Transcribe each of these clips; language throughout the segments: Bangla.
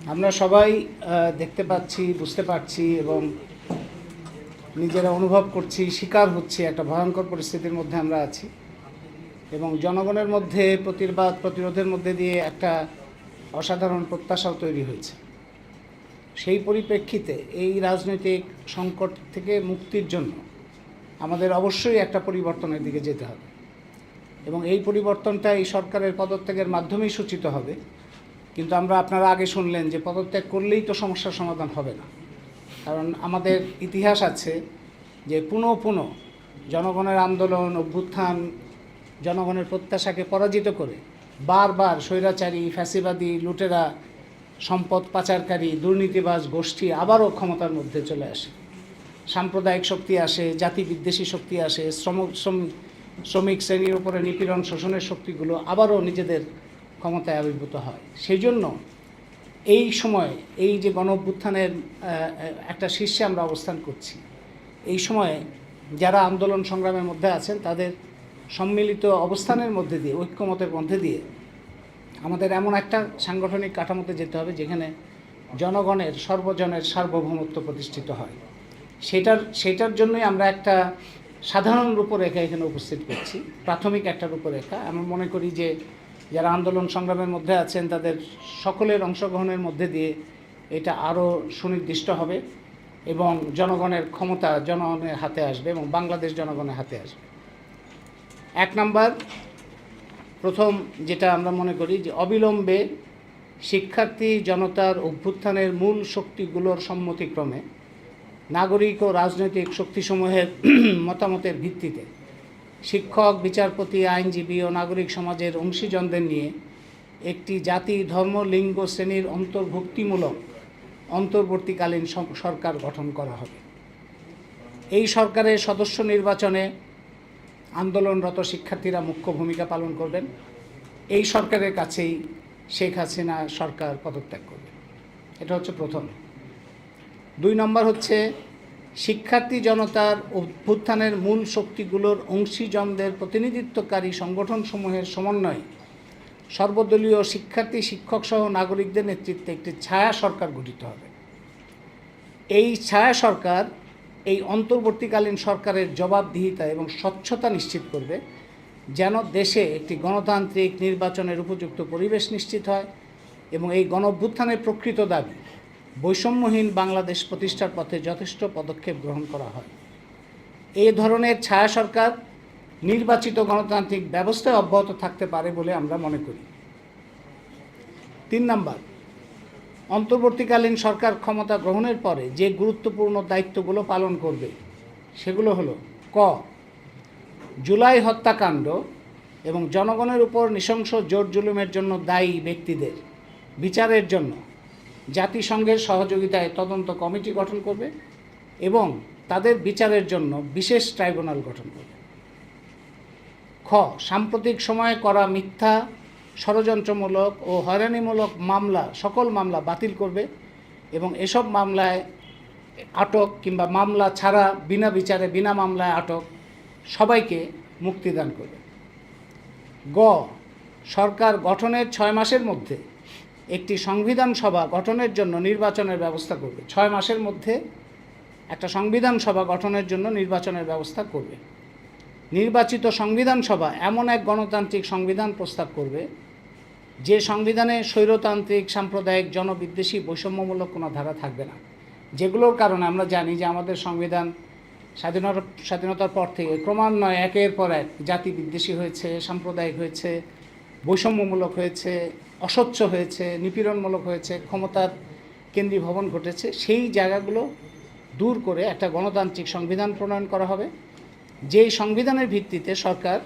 আমরা সবাই দেখতে পাচ্ছি, বুঝতে পারছি এবং নিজেরা অনুভব করছি, শিকার হচ্ছে একটা ভয়ঙ্কর পরিস্থিতির মধ্যে আমরা আছি এবং জনগণের মধ্যে প্রতিবাদ, প্রতিরোধের মধ্যে দিয়ে একটা অসাধারণ প্রত্যাশাও তৈরি হয়েছে। সেই পরিপ্রেক্ষিতে এই রাজনৈতিক সংকট থেকে মুক্তির জন্য আমাদের অবশ্যই একটা পরিবর্তনের দিকে যেতে হবে এবং এই পরিবর্তনটা এই সরকারের পদত্যাগের মাধ্যমেই সূচিত হবে। কিন্তু আমরা আপনারা আগে শুনলেন যে পদত্যাগ করলেই তো সমস্যার সমাধান হবে না। কারণ আমাদের ইতিহাস আছে যে পুনঃ পুনঃ জনগণের আন্দোলন, অভ্যুত্থান, জনগণের প্রত্যাশাকে পরাজিত করে বারবার স্বৈরাচারী, ফ্যাসিবাদী লুটেরা, সম্পদ পাচারকারী, দুর্নীতিবাজ গোষ্ঠী আবারও ক্ষমতার মধ্যে চলে আসে। সাম্প্রদায়িক শক্তি আসে জাতি বিদ্বেষী শক্তি আসে, শ্রম শ্রম- শ্রমিক শ্রেণির উপরে নিপীড়ন, শোষণের শক্তিগুলো আবারও নিজেদের ক্ষমতায় আবির্ভূত হয়। সেই জন্য এই সময় এই যে গণ অভ্যুত্থানের একটা শীর্ষে আমরা অবস্থান করছি, এই সময়ে যারা আন্দোলন সংগ্রামের মধ্যে আছেন, তাদের সম্মিলিত অবস্থানের মধ্যে দিয়ে, ঐক্যমতের মধ্যে দিয়ে আমাদের এমন একটা সাংগঠনিক কাঠামোতে যেতে হবে যেখানে জনগণের, সর্বজনের সার্বভৌমত্ব প্রতিষ্ঠিত হয়। সেটার সেটার জন্যই আমরা একটা সাধারণ রূপরেখা এখানে উপস্থিত করছি, প্রাথমিক একটা রূপরেখা। আমি মনে করি যে যারা আন্দোলন সংগ্রামের মধ্যে আছেন, তাদের সকলের অংশগ্রহণের মধ্যে দিয়ে এটা আরও সুনির্দিষ্ট হবে এবং জনগণের ক্ষমতা জনগণের হাতে আসবে এবং বাংলাদেশ জনগণের হাতে আসবে। এক নাম্বার, প্রথম যেটা আমরা মনে করি যে অবিলম্বে শিক্ষার্থী জনতার অভ্যুত্থানের মূল শক্তিগুলোর সম্মতিক্রমে নাগরিক ও রাজনৈতিক শক্তিসমূহের মতামতের ভিত্তিতে শিক্ষক, বিচারপতি, আইনজীবী ও নাগরিক সমাজের অংশীজনদের নিয়ে একটি জাতি, ধর্ম, লিঙ্গ শ্রেণির অন্তর্ভুক্তিমূলক অন্তর্বর্তীকালীন সরকার গঠন করা হবে। এই সরকারের সদস্য নির্বাচনে আন্দোলনরত শিক্ষার্থীরা মুখ্য ভূমিকা পালন করবেন। এই সরকারের কাছেই শেখ হাসিনা সরকার পদত্যাগ করবে এটা হচ্ছে প্রথম। দুই নম্বর হচ্ছে শিক্ষার্থী জনতার অভ্যুত্থানের মূল শক্তিগুলোর অংশীজনদের প্রতিনিধিত্বকারী সংগঠনসমূহের সমন্বয়ে সর্বদলীয় শিক্ষার্থী শিক্ষক সহ নাগরিকদের নেতৃত্বে একটি ছায়া সরকার গঠিত হবে। এই ছায়া সরকার এই অন্তর্বর্তীকালীন সরকারের জবাবদিহিতা এবং স্বচ্ছতা নিশ্চিত করবে, যেন দেশে একটি গণতান্ত্রিক নির্বাচনের উপযুক্ত পরিবেশ নিশ্চিত হয় এবং এই গণ অভ্যুত্থানের প্রকৃত দাবি বৈষম্যহীন বাংলাদেশ প্রতিষ্ঠার পথে যথেষ্ট পদক্ষেপ গ্রহণ করা হয়। এই ধরনের ছায়া সরকার নির্বাচিত গণতান্ত্রিক ব্যবস্থায় অব্যাহত থাকতে পারে বলে আমরা মনে করি। তিন নাম্বার, অন্তর্বর্তীকালীন সরকার ক্ষমতা গ্রহণের পরে যে গুরুত্বপূর্ণ দায়িত্বগুলো পালন করবে, সেগুলো হলো, ক, জুলাই হত্যাকাণ্ড এবং জনগণের উপর নৃশংস জোর জুলুমের জন্য দায়ী ব্যক্তিদের বিচারের জন্য জাতিসংঘের সহযোগিতায় তদন্ত কমিটি গঠন করবে এবং তাদের বিচারের জন্য বিশেষ ট্রাইব্যুনাল গঠন করবে। খ, সাম্প্রতিক সময়ে করা মিথ্যা, ষড়যন্ত্রমূলক ও হয়রানিমূলক মামলা, সকল মামলা বাতিল করবে এবং এসব মামলায় আটক কিংবা মামলা ছাড়া বিনা বিচারে, বিনা মামলায় আটক সবাইকে মুক্তিদান করবে। গ, সরকার গঠনের ছয় মাসের মধ্যে একটি সংবিধান সভা গঠনের জন্য নির্বাচনের ব্যবস্থা করবে। ছয় মাসের মধ্যে একটা সংবিধান সভা গঠনের জন্য নির্বাচনের ব্যবস্থা করবে। নির্বাচিত সংবিধান সভা এমন এক গণতান্ত্রিক সংবিধান প্রস্তাব করবে, যে সংবিধানে স্বৈরতান্ত্রিক, সাম্প্রদায়িক, জনবিদ্বেষী, বৈষম্যমূলক কোনো ধারা থাকবে না। যেগুলোর কারণে আমরা জানি যে আমাদের সংবিধান স্বাধীনতার স্বাধীনতার পর থেকে ক্রমান্বয়ে একের পর এক জাতি বিদ্বেষী হয়েছে, সাম্প্রদায়িক হয়েছে বৈষম্যমূলক হয়েছে, অস্বচ্ছ হয়েছে, নিপীড়নমূলক হয়েছে, ক্ষমতার কেন্দ্রীভবন ঘটেছে, সেই জায়গাগুলো দূর করে একটা গণতান্ত্রিক সংবিধান প্রণয়ন করা হবে। যেই সংবিধানের ভিত্তিতে সরকার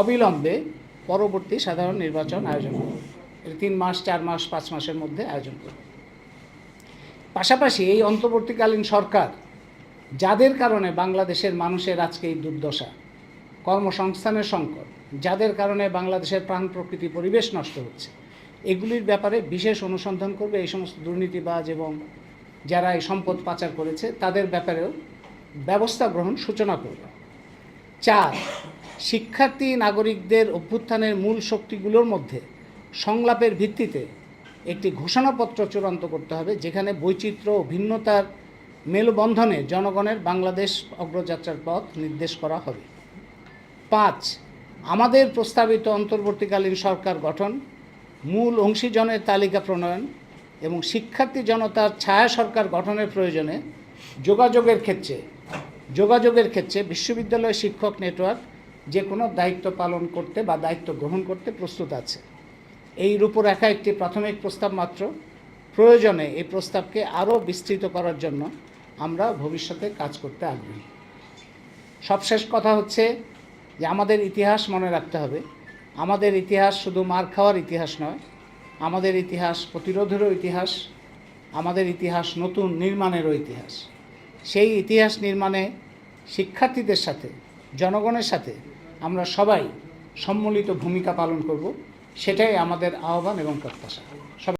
অবিলম্বে পরবর্তী সাধারণ নির্বাচন আয়োজন করবে। তিন মাস, চার মাস, পাঁচ মাসের মধ্যে আয়োজন করবে। পাশাপাশি এই অন্তর্বর্তীকালীন সরকার যাদের কারণে বাংলাদেশের মানুষের আজকে এই দুর্দশা, কর্মসংস্থানের সংকট যাদের কারণে বাংলাদেশের প্রাণ প্রকৃতি পরিবেশ নষ্ট হচ্ছে। এগুলির ব্যাপারে বিশেষ অনুসন্ধান করবে এই সমস্ত দুর্নীতিবাজ এবং যারা এই সম্পদ পাচার করেছে, তাদের ব্যাপারেও ব্যবস্থা গ্রহণ সূচনা করবে। চার, শিক্ষার্থী নাগরিকদের অভ্যুত্থানের মূল শক্তিগুলোর মধ্যে সংলাপের ভিত্তিতে একটি ঘোষণাপত্র চূড়ান্ত করতে হবে, যেখানে বৈচিত্র্য ও ভিন্নতার মেলবন্ধনে জনগণের বাংলাদেশ অগ্রযাত্রার পথ নির্দেশ করা হবে। পাঁচ আমাদের প্রস্তাবিত অন্তর্বর্তীকালীন সরকার গঠন, মূল অংশীজনের তালিকা প্রণয়ন এবং শিক্ষার্থী জনতার ছায়া সরকার গঠনের প্রয়োজনে যোগাযোগের ক্ষেত্রে যোগাযোগের ক্ষেত্রে বিশ্ববিদ্যালয় শিক্ষক নেটওয়ার্ক যে কোনো দায়িত্ব পালন করতে বা দায়িত্ব গ্রহণ করতে প্রস্তুত আছে। এই রূপরেখা একটি প্রাথমিক প্রস্তাব মাত্র। প্রয়োজনে এই প্রস্তাবকে আরও বিস্তৃত করার জন্য আমরা ভবিষ্যতে কাজ করতে আগ্রহী। সবশেষ কথা হচ্ছে যে আমাদের ইতিহাস মনে রাখতে হবে। আমাদের ইতিহাস শুধু মার খাওয়ার ইতিহাস নয়। আমাদের ইতিহাস প্রতিরোধেরও ইতিহাস। আমাদের ইতিহাস নতুন নির্মাণেরও ইতিহাস। সেই ইতিহাস নির্মাণে শিক্ষার্থীদের সাথে, জনগণের সাথে আমরা সবাই সম্মিলিত ভূমিকা পালন করব। সেটাই আমাদের আহ্বান এবং প্রত্যাশা।